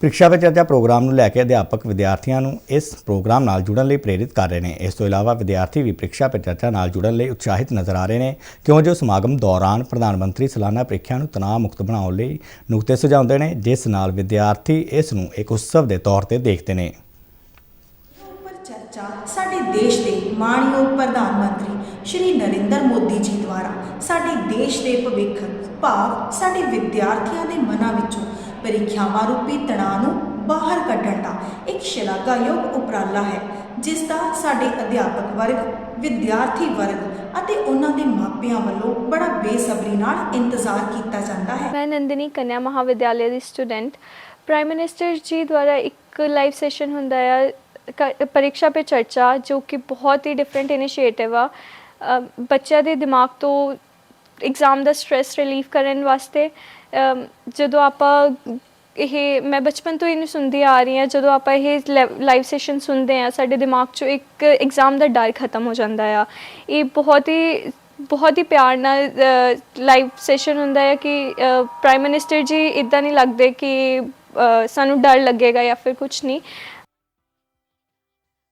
ਪ੍ਰੀਖਿਆ ਪੇ ਚਰਚਾ ਪ੍ਰੋਗਰਾਮ ਨੂੰ ਲੈ ਕੇ ਅਧਿਆਪਕ ਵਿਦਿਆਰਥੀਆਂ ਨੂੰ ਇਸ ਪ੍ਰੋਗਰਾਮ ਨਾਲ ਜੁੜਨ ਲਈ ਪ੍ਰੇਰਿਤ ਕਰ ਰਹੇ ਨੇ। ਇਸ ਤੋਂ ਇਲਾਵਾ ਵਿਦਿਆਰਥੀ ਵੀ ਪ੍ਰੀਖਿਆ ਪੇ ਚਰਚਾ ਨਾਲ ਜੁੜਨ ਲਈ ਉਤਸ਼ਾਹਿਤ ਨਜ਼ਰ ਆ ਰਹੇ ਨੇ, ਕਿਉਂ ਜੋ ਸਮਾਗਮ ਦੌਰਾਨ ਪ੍ਰਧਾਨ ਮੰਤਰੀ ਸਾਲਾਨਾ ਪ੍ਰੀਖਿਆ ਨੂੰ ਤਣਾਅ ਮੁਕਤ ਬਣਾਉਣ ਲਈ ਨੁਕਤੇ ਸੁਝਾਉਂਦੇ ਨੇ, ਜਿਸ ਨਾਲ ਵਿਦਿਆਰਥੀ ਇਸ ਨੂੰ ਇੱਕ ਉਤਸਵ ਦੇ ਤੌਰ ਤੇ ਦੇਖਦੇ ਨੇ। ਚਰਚਾ ਸਾਡੇ ਦੇਸ਼ ਦੇ ਮਾਣਯੋਗ ਪ੍ਰਧਾਨ ਮੰਤਰੀ ਸ਼੍ਰੀ ਨਰਿੰਦਰ ਮੋਦੀ ਜੀ ਦੁਆਰਾ। ਸਾਡੇ ਦੇਸ਼ ਦੇ ਭਵਿੱਖ, ਭਾਵ ਸਾਡੇ ਵਿਦਿਆਰਥੀਆਂ ਦੇ ਮਨਾਂ ਵਿੱਚੋਂ ਪ੍ਰੀਖਿਆਵਾਂ ਰੂਪੀ ਤਣਾਅ ਨੂੰ ਬਾਹਰ ਕੱਢਣ ਦਾ ਇੱਕ ਸ਼ਲਾਘਾਯੋਗ ਉਪਰਾਲਾ ਹੈ, ਜਿਸ ਦਾ ਸਾਡੇ ਅਧਿਆਪਕ ਵਰਗ, ਵਿਦਿਆਰਥੀ ਵਰਗ ਅਤੇ ਉਹਨਾਂ ਦੇ ਮਾਪਿਆਂ ਵੱਲੋਂ ਬੜਾ ਬੇਸਬਰੀ ਨਾਲ ਇੰਤਜ਼ਾਰ ਕੀਤਾ ਜਾਂਦਾ ਹੈ। ਮੈਂ ਨੰਦਨੀ ਕੰਨਿਆ ਮਹਾਵਿਦਿਆਲਿਆ ਦੀ ਸਟੂਡੈਂਟ। ਪ੍ਰਾਈਮ ਮਿਨਿਸਟਰ ਜੀ ਦੁਆਰਾ ਇੱਕ ਲਾਈਵ ਸੈਸ਼ਨ ਹੁੰਦਾ ਆ, ਕ- ਪਰੀਖਿਆ ਪੇ ਚਰਚਾ, ਜੋ ਕਿ ਬਹੁਤ ਹੀ ਡਿਫਰੈਂਟ ਇਨੀਸ਼ੀਏਟਿਵ ਆ। ਬੱਚਿਆਂ ਦੇ ਦਿਮਾਗ ਤੋਂ ਐਗਜ਼ਾਮ ਦਾ ਸਟ्रेस ਰਿਲੀਫ ਕਰਨ ਵਾਸਤੇ ਜਦੋਂ ਆਪਾਂ ਇਹ, ਮੈਂ ਬਚਪਨ ਤੋਂ ਇਹਨੂੰ ਸੁਣਦੀ ਆ ਰਹੀ ਹਾਂ, ਜਦੋਂ ਆਪਾਂ ਇਹ ਲਾਈਵ ਸੈਸ਼ਨ ਸੁਣਦੇ ਆ ਸਾਡੇ ਦਿਮਾਗ 'ਚੋਂ ਇੱਕ ਐਗਜ਼ਾਮ ਦਾ ਡਰ ਖਤਮ ਹੋ ਜਾਂਦਾ ਆ। ਇਹ ਬਹੁਤ ਹੀ ਬਹੁਤ ਹੀ ਪਿਆਰ ਨਾਲ ਲਾਈਵ ਸੈਸ਼ਨ ਹੁੰਦਾ ਹੈ ਕਿ ਪ੍ਰਾਈਮ ਮਿਨਿਸਟਰ ਜੀ ਇਦਾਂ ਨਹੀਂ ਲੱਗਦੇ ਕਿ ਸਾਨੂੰ ਡਰ ਲੱਗੇਗਾ ਜਾਂ ਫਿਰ ਕੁਝ ਨਹੀਂ।